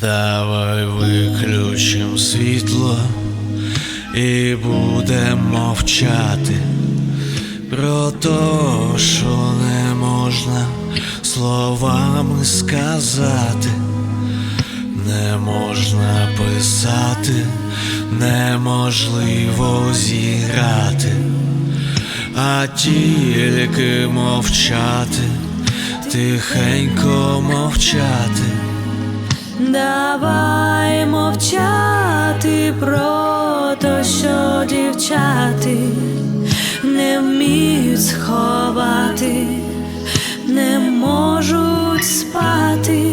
Давай виключим світло і будемо мовчати. Про те, що не можна словами сказати, не можна писати, неможливо зіграти, а тільки мовчати, тихенько мовчати. Давай мовчати про те, що дівчати не вміють сховати, не можуть спати.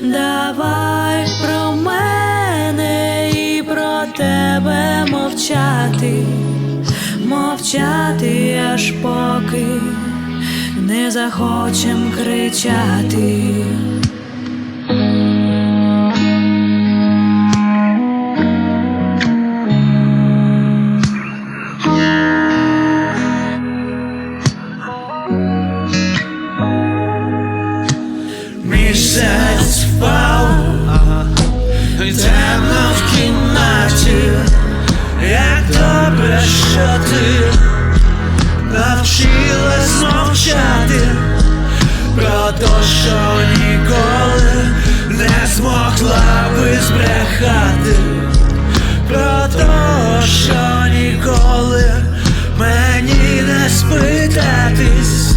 Давай про мене і про тебе мовчати, мовчати аж поки не захочем кричати. Місяць впав, темно в кімнаті, як добре, що ти навчилась мовчати про те, що ніколи не змогла би збрехати, про те, що ніколи мені не спитатись.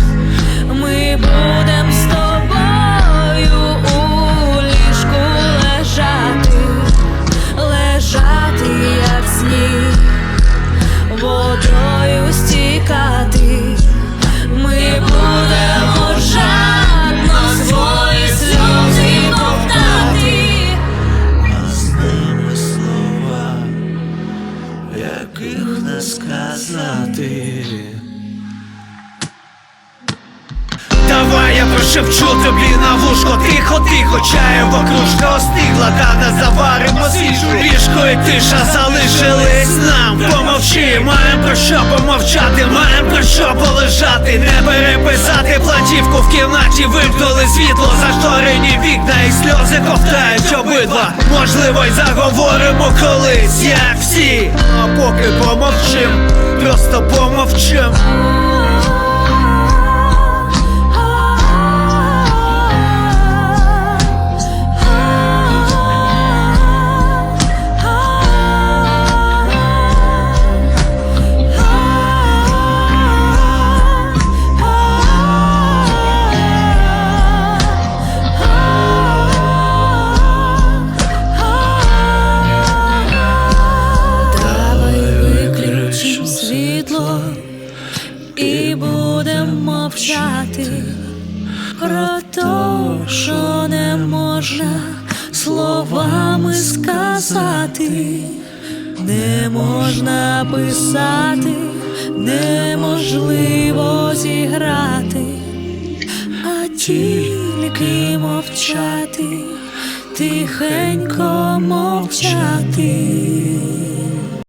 Ми сказати. Давай я прошепчу тобі на вушко. Тихо, тихо, чаєва кружка остигла. Та не заваримо свіжу ліжко і тиша залишились нам. Помовчи, маєм про що помовчати, маєм про що полежати. Не переписати платівку в кімнаті Вимкнули світло, зашторені вікна І сльози ковтають обидва. Можливо, й заговоримо колись, як всі поки помовчим, просто помовчим і будем мовчати про те, що не можна словами сказати, не можна писати, неможливо зіграти, а тільки мовчати, тихенько мовчати.